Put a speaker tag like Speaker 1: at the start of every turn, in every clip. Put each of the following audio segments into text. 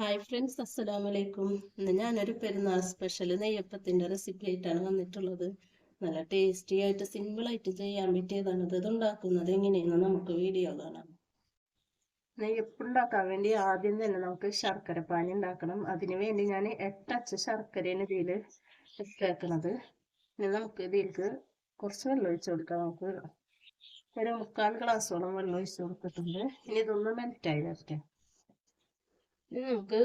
Speaker 1: Hi friends അസ്സലാമു അലൈക്കും ഇന്ന് ഞാനൊരു പെരുന്നാൾ സ്പെഷ്യൽ നെയ്യപ്പത്തിന്റെ റെസിപ്പി ആയിട്ടാണ് വന്നിട്ടുള്ളത്. നല്ല ടേസ്റ്റി ആയിട്ട് സിമ്പിൾ ആയിട്ട് ചെയ്യാൻ പറ്റിയതാണ്. ഇത് ഉണ്ടാക്കുന്നത് എങ്ങനെയെന്ന് നമുക്ക് വീഡിയോ കാണാം. നെയ്യപ്പ് ഉണ്ടാക്കാൻ വേണ്ടി ആദ്യം തന്നെ നമുക്ക് ശർക്കര പാനി ഉണ്ടാക്കണം. അതിന് വേണ്ടി ഞാൻ എട്ടച്ച ശർക്കരയാണ് ഇതിൽ ഇട്ടേക്കണത്. ഇനി നമുക്ക് ഇതിലേക്ക് കുറച്ച് വെള്ളം ഒഴിച്ച് കൊടുക്കാം. നമുക്ക് ഒരു മുക്കാൽ ഗ്ലാസ്സോളം വെള്ളം ഒഴിച്ച് കൊടുത്തിട്ടുണ്ട്. ഇനി ഇതൊന്ന് മെൽറ്റായി വരട്ടെ. ഇനി നമുക്ക്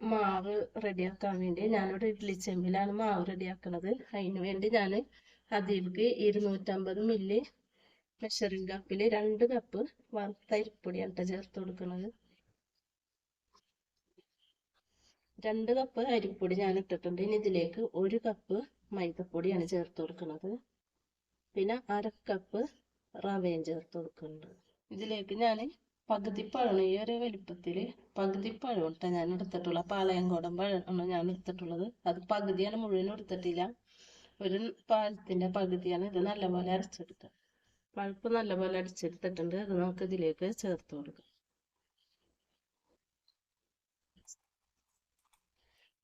Speaker 1: മാവ് റെഡിയാക്കാൻ വേണ്ടി ഞാനിവിടെ ഇഡ്ഡലി ചെമ്പിലാണ് മാവ് റെഡിയാക്കുന്നത് അതിന് വേണ്ടി ഞാൻ അതിലേക്ക് ഇരുന്നൂറ്റമ്പത് മില്ലി മെഷറിംഗ് കപ്പിൽ രണ്ട് കപ്പ് വറുത്ത അരിപ്പൊടിയാണ് ചേർത്ത് കൊടുക്കുന്നത് രണ്ട് കപ്പ് അരിപ്പൊടി ഞാൻ ഇട്ടിട്ടുണ്ട് ഇനി ഇതിലേക്ക് ഒരു കപ്പ് മൈദപ്പൊടിയാണ് ചേർത്ത് കൊടുക്കുന്നത് പിന്നെ അര കപ്പ് റവയും ചേർത്ത് കൊടുക്കുന്നുണ്ട് ഇതിലേക്ക് ഞാൻ പകുതി പഴം ഈ ഒരു വലിപ്പത്തിൽ പകുതി പഴം ഞാൻ എടുത്തിട്ടുള്ള. പാളയംകോടൻ പഴമാണ് ഞാൻ എടുത്തിട്ടുള്ളത്. അത് പകുതിയാണ് മുഴുവൻ എടുത്തിട്ടില്ല. ഒരു പാലത്തിന്റെ പകുതിയാണ് ഇത് നല്ലപോലെ അരച്ചെടുക്കുക പഴുപ്പ് നല്ലപോലെ അടിച്ചെടുത്തിട്ടുണ്ട് അത് നമുക്ക് ഇതിലേക്ക് ചേർത്ത് കൊടുക്കാം.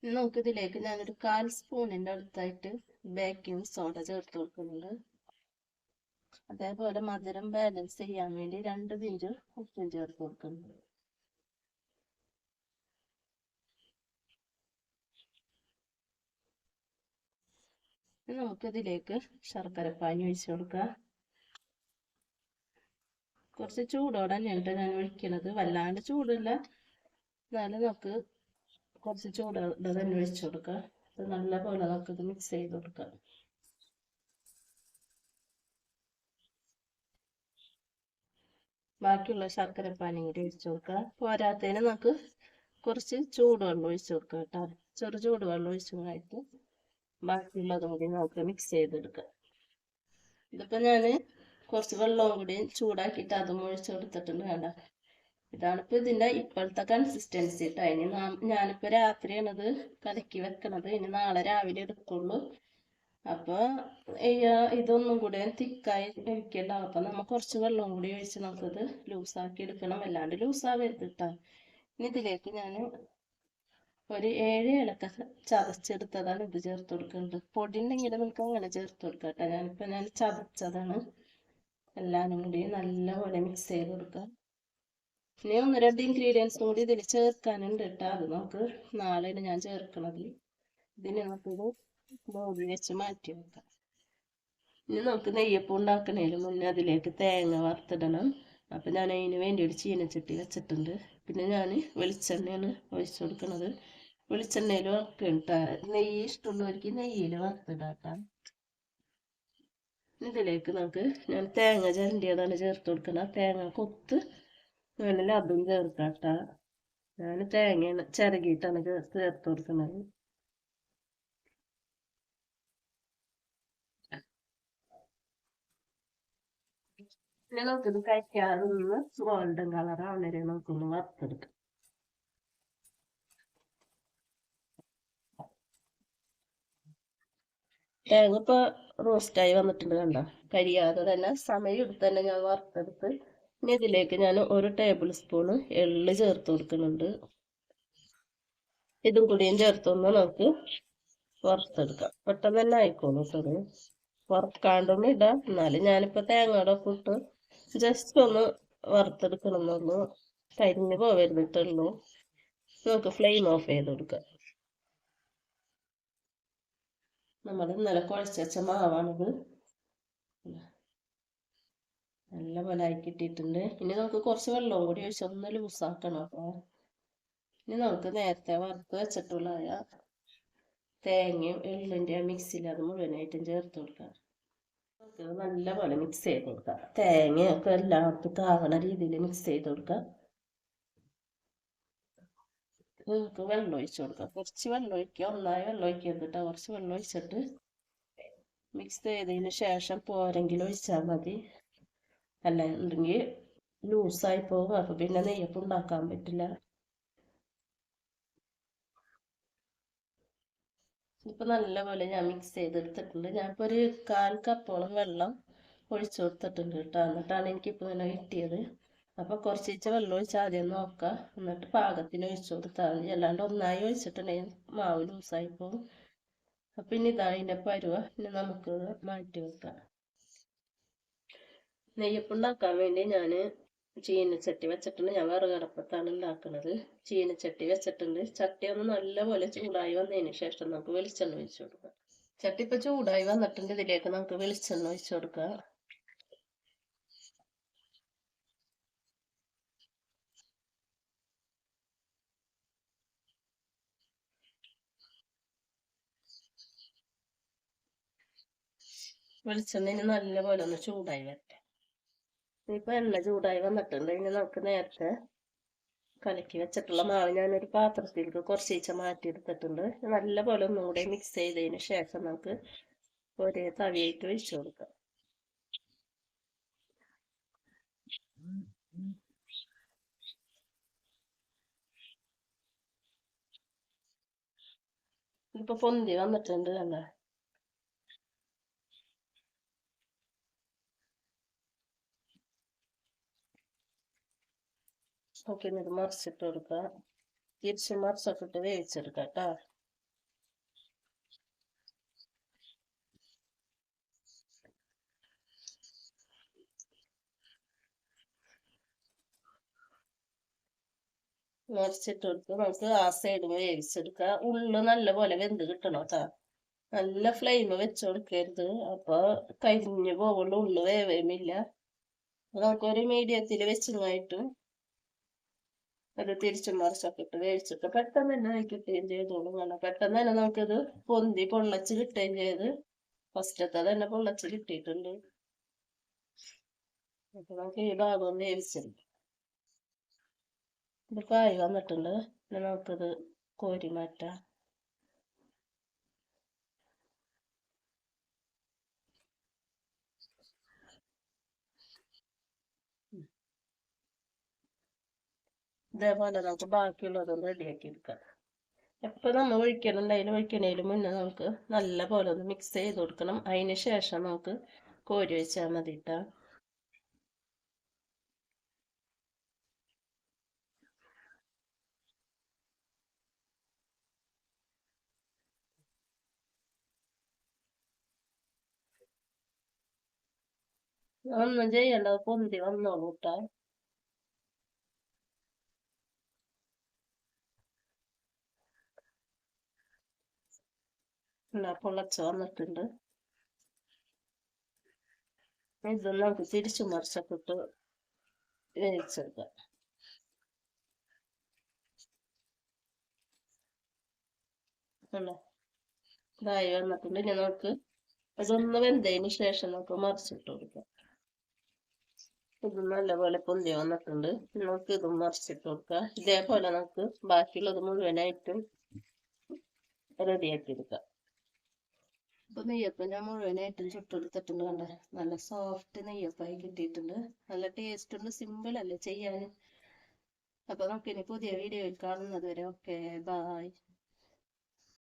Speaker 1: നമുക്ക് ഇതിലേക്ക് ഞാനൊരു കാൽ സ്പൂണിന്റെ അടുത്തായിട്ട് ബേക്കിംഗ് സോഡ ചേർത്ത് കൊടുക്കുന്നുണ്ട്. അതേപോലെ മധുരം ബാലൻസ് ചെയ്യാൻ വേണ്ടി രണ്ട് പിഞ്ച് ഉപ്പും ചേർത്ത് കൊടുക്കുന്നു. നമുക്കിതിലേക്ക് ശർക്കരപ്പാനി ഒഴിച്ചു കൊടുക്കാം കുറച്ച് ചൂടോടെ തന്നെയുണ്ട് ഞാൻ ഒഴിക്കണത്. വല്ലാണ്ട് ചൂടില്ല. എന്നാലും നമുക്ക് കുറച്ച് ചൂടോടെ തന്നെ ഒഴിച്ചു കൊടുക്കാം നല്ല പോലെ മിക്സ് ചെയ്ത് കൊടുക്കാം. ബാക്കിയുള്ള ശർക്കര പാനി കൂടി ഒഴിച്ചു കൊടുക്കുക. പോരാത്തതിന് നമുക്ക് കുറച്ച് ചൂടുവെള്ളം ഒഴിച്ചു കൊടുക്കുക കേട്ടോ. ചെറു ചൂടുവെള്ളം ഒഴിച്ചതായിട്ട് ബാക്കിയുള്ളതും കൂടി നമുക്ക് മിക്സ് ചെയ്തെടുക്കുക ഇതിപ്പോൾ ഞാൻ കുറച്ച് വെള്ളവും കൂടി ചൂടാക്കിയിട്ട് അതും ഒഴിച്ചു കൊടുത്തിട്ടുണ്ട് വേണ്ട ഇതാണിപ്പോൾ ഇതിന്റെ ഇപ്പോഴത്തെ കൺസിസ്റ്റൻസി കേട്ടോ ഇനി ഞാനിപ്പോൾ രാത്രിയാണത് കലക്കി വെക്കണത്. ഇനി നാളെ രാവിലെ എടുക്കുള്ളൂ. അപ്പോൾ ഇതൊന്നും കൂടെ തിക്കായി ഒഴിക്കണ്ട. അപ്പം നമ്മൾ കുറച്ച് വെള്ളം കൂടി ഒഴിച്ച് നമുക്കത് ലൂസാക്കി എടുക്കണം. അല്ലാണ്ട് ലൂസാവരുത് കേട്ടോ ഇനി ഇതിലേക്ക് ഞാൻ ഒരു ഏഴ് ഇലക്ക ചതച്ചെടുത്തതാണ് ഇത് ചേർത്ത് കൊടുക്കേണ്ടത് പൊടി ഉണ്ടെങ്കിൽ നിങ്ങൾക്ക് അങ്ങനെ ചേർത്ത് കൊടുക്കാം കേട്ടോ ഞാൻ ചതച്ചതാണ്. എല്ലാവരും കൂടി നല്ലപോലെ മിക്സ് ചെയ്ത് കൊടുക്കാം. ഇനി ഒന്ന് രണ്ട് ഇൻഗ്രീഡിയൻസും കൂടി ഇതിൽ ചേർക്കാനുണ്ട് കേട്ടോ അത് നമുക്ക് നാളെയാണ് ഞാൻ ചേർക്കണത്. ഇതിന് നമുക്കിത് ബോബി വെച്ച് മാറ്റി വെക്കാം. ഇനി നമുക്ക് നെയ്യപ്പം ഉണ്ടാക്കുന്നതിന് മുന്നേ അതിലേക്ക് തേങ്ങ വറുത്തിടണം. അപ്പം ഞാൻ അതിന് വേണ്ടി ഒരു ചീനച്ചട്ടി വെച്ചിട്ടുണ്ട്. പിന്നെ ഞാൻ വെളിച്ചെണ്ണയാണ് ഒഴിച്ചു കൊടുക്കുന്നത്. വെളിച്ചെണ്ണയിൽ വറുക്കിട്ട നെയ്യ് ഇഷ്ടമുള്ളവർക്ക് നെയ്യിൽ വറുത്തിടാക്കാം ഇതിലേക്ക് നമുക്ക് ഞാൻ തേങ്ങ ചിരണ്ടിയതാണ് ചേർത്ത് കൊടുക്കുന്നത്. തേങ്ങ കൊത്ത് വേണമെങ്കിൽ അതും ചേർക്കാട്ട. ഞാൻ തേങ്ങ ചിരകിയിട്ടാണ് ചേർത്ത് കൊടുക്കുന്നത്. പിന്നെ നമുക്കിത് കഴിക്കാതെ ഗോൾഡൻ കളർ ആവണരെ നമുക്കൊന്ന് വറുത്തെടുക്കാം തേങ്ങ ഇപ്പോൾ റോസ്റ്റായി വന്നിട്ടുണ്ട് കണ്ടോ? കഴിയാതെ തന്നെ സമയം എടുത്ത് തന്നെ ഞാൻ വറുത്തെടുത്ത് ഇനി ഇതിലേക്ക് ഞാൻ ഒരു ടേബിൾ സ്പൂണ് എള്ള് ചേർത്ത് കൊടുക്കുന്നുണ്ട്. ഇതും കൂടിയും ചേർത്തൊന്ന് നമുക്ക് വറുത്തെടുക്കാം. പെട്ടെന്ന് തന്നെ ആയിക്കോളൂ കേട്ടോ വറുക്കാണ്ടൊന്നും ഇടാം. എന്നാലും ഞാനിപ്പോൾ തേങ്ങയുടെ ഒപ്പം ഇട്ട് ജസ്റ്റ് ഒന്ന് വറുത്തെടുക്കണം എന്നൊന്ന് കരിഞ്ഞ് പോവരുന്നിട്ടുള്ളു നമുക്ക് ഫ്ലെയിം ഓഫ് ചെയ്ത് കൊടുക്കാം. നമ്മൾ ഇന്നലെ കുഴച്ച് മാവാണിത്. നല്ല പോലെ കിട്ടിയിട്ടുണ്ട്. ഇനി നമുക്ക് കുറച്ച് വെള്ളവും കൂടി ഒഴിച്ച് ഒന്ന് ലൂസാക്കണം അപ്പോൾ ഇനി നമുക്ക് നേരത്തെ വറുത്ത് വെച്ചിട്ടുള്ള തേങ്ങയും എള്ളിന്റെ മിക്സിയിൽ അത് മുഴുവനായിട്ടും ചേർത്ത് കൊടുക്കാം. നമുക്ക് നല്ലപോലെ മിക്സ് ചെയ്ത് കൊടുക്കുക തേങ്ങയൊക്കെ എല്ലാവർക്കും താവണ രീതിയിൽ മിക്സ് ചെയ്ത് കൊടുക്കുക നിങ്ങൾക്ക് വെള്ളം ഒഴിച്ചു കൊടുക്കുക കുറച്ച് വെള്ളം ഒഴിക്കുക ഒന്നായി വെള്ളം ഒഴിക്കരുത് കേട്ടോ കുറച്ച് വെള്ളം ഒഴിച്ചിട്ട് മിക്സ് ചെയ്തതിന് ശേഷം പോരെങ്കിലും ഒഴിച്ചാൽ മതി. അല്ല ഉണ്ടെങ്കിൽ ലൂസായി പോകും. അപ്പം പിന്നെ നെയ്യപ്പം ഉണ്ടാക്കാൻ പറ്റില്ല. ഇപ്പൊ നല്ലപോലെ ഞാൻ മിക്സ് ചെയ്തെടുത്തിട്ടുണ്ട്. ഞാനിപ്പോൾ ഒരു കാൽ കപ്പോളം വെള്ളം ഒഴിച്ചു കൊടുത്തിട്ടുണ്ട് കേട്ടോ. എന്നിട്ടാണ് എനിക്കിപ്പോൾ ഇങ്ങനെ കിട്ടിയത്. അപ്പൊ കുറച്ചിച്ച വെള്ളം ഒഴിച്ച് ആദ്യം നോക്കാം. എന്നിട്ട് പാകത്തിന് ഒഴിച്ചു കൊടുത്താൽ മതി. അല്ലാണ്ട് ഒന്നായി ഒഴിച്ചിട്ടുണ്ടെങ്കിൽ മാവ് ലൂസായി പോകും അപ്പൊ ഇനി ഇതാ അതിന്റെ പരുവ. ഇനി നമുക്ക് മാറ്റി വെക്കാം. നെയ്യപ്പം ഉണ്ടാക്കാൻ വേണ്ടി ഞാൻ ചീനച്ചട്ടി വെച്ചിട്ടുണ്ട്. ഞാൻ വിറകടപ്പത്താണ് ഉണ്ടാക്കുന്നത്. ചീനച്ചട്ടി വെച്ചിട്ടുണ്ട്. ചട്ടി ഒന്ന് നല്ലപോലെ ചൂടായി വന്നതിന് ശേഷം നമുക്ക് വെളിച്ചെണ്ണ ഒഴിച്ചു കൊടുക്കാം. ചട്ടി ഇപ്പൊ ചൂടായി വന്നിട്ടുണ്ട്. ഇതിലേക്ക് നമുക്ക് വെളിച്ചെണ്ണ ഒഴിച്ചു കൊടുക്കാം. വെളിച്ചെണ്ണ നല്ലപോലെ ഒന്ന് ചൂടായി വരട്ടെ. ഇപ്പൊ എണ്ണ ചൂടായി വന്നിട്ടുണ്ട്. ഇനി നമുക്ക് നേരത്തെ കലക്കി വെച്ചിട്ടുള്ള മാവ് ഞാനൊരു പാത്രത്തിലേക്ക് കുറച്ചേച്ച മാറ്റിയെടുത്തിട്ടുണ്ട്. നല്ലപോലെ ഒന്നും കൂടെ മിക്സ് ചെയ്തതിന് ശേഷം നമുക്ക് ഒരേ തവിയായിട്ട് ഒഴിച്ചു കൊടുക്കാം. ഇപ്പൊ പൊന്തി വന്നിട്ടുണ്ട് കണ്ടോ? ഓക്കെ ഇത് മറിച്ചിട്ട് കൊടുക്കുക തിരിച്ച് മറിച്ചൊക്കെ ഇട്ട് വേവിച്ചെടുക്കുക കേട്ടോ മറിച്ചിട്ട് കൊടുത്ത് നമുക്ക് ആ സൈഡ് വേവിച്ചെടുക്കുക ഉള്ളു നല്ലപോലെ വെന്ത് കിട്ടണം കേട്ടോ നല്ല ഫ്ലെയിം വെച്ച് കൊടുക്കരുത്. അപ്പൊ കരിഞ്ഞു പോകുള്ളൂ ഉള്ളു വേവേമില്ല നമുക്കൊരു മീഡിയത്തിൽ വെച്ചതായിട്ട് അത് തിരിച്ചും മറിച്ചൊക്കെ ഇട്ട് വേവിച്ചിട്ട് പെട്ടെന്ന് തന്നെ ആയി കിട്ടുകയും ചെയ്തോളും കാരണം പെട്ടെന്ന് തന്നെ നമുക്കിത് പൊന്തി പൊള്ളച്ച് കിട്ടുകയും ചെയ്ത് ഫസ്റ്റത്തെ തന്നെ പൊള്ളച്ച് കിട്ടിയിട്ടുണ്ട്. അപ്പൊ നമുക്ക് ഈ ഭാഗം വേവിച്ചെടുക്കാം. ഇത് കായ് വന്നിട്ടുണ്ട്. നമുക്കിത് കോരി മാറ്റാം. ഇതേപോലെ നമുക്ക് ബാക്കിയുള്ളതും റെഡിയാക്കി എടുക്കാം എപ്പോൾ നമ്മൾ ഒഴിക്കണുണ്ടെങ്കിലും ഒഴിക്കണേലും മുന്നേ നമുക്ക് നല്ല പോലെ ഒന്ന് മിക്സ് ചെയ്ത് കൊടുക്കണം. അതിന് ശേഷം നമുക്ക് കോരി വെച്ചാൽ മതി കേട്ടോ ഒന്നും ചെയ്യണ്ട പൊന്തി വന്നോളൂ കേട്ടോ പൊള്ളച്ച് വന്നിട്ടുണ്ട്. ഇത് നമുക്ക് തിരിച്ചു മറിച്ചൊക്കെ ഇട്ട് വേവിച്ചെടുക്കാം ഇതായി വന്നിട്ടുണ്ട്. ഇനി നമുക്ക് അതൊന്ന് വെന്തതിന് ശേഷം നമുക്ക് മറിച്ചിട്ട് കൊടുക്കാം. ഇത് നല്ലപോലെ പൊന്തി വന്നിട്ടുണ്ട്. നമുക്ക് ഇത് മറിച്ചിട്ട് കൊടുക്കാം. ഇതേപോലെ നമുക്ക് ബാക്കിയുള്ളത് മുഴുവനായിട്ടും റെഡിയാക്കി എടുക്കാം. അപ്പൊ നെയ്യപ്പം ഞാൻ മുഴുവനായിട്ടും ചുട്ടെടുത്തിട്ടുണ്ട് കണ്ട? നല്ല സോഫ്റ്റ് നെയ്യപ്പായി കിട്ടിയിട്ടുണ്ട്. നല്ല ടേസ്റ്റ് ഉണ്ട്. സിമ്പിൾ അല്ലേ ചെയ്യാൻ അപ്പൊ നമുക്കിനി പുതിയ വീഡിയോയിൽ കാണുന്നത് വരെ. Okay bye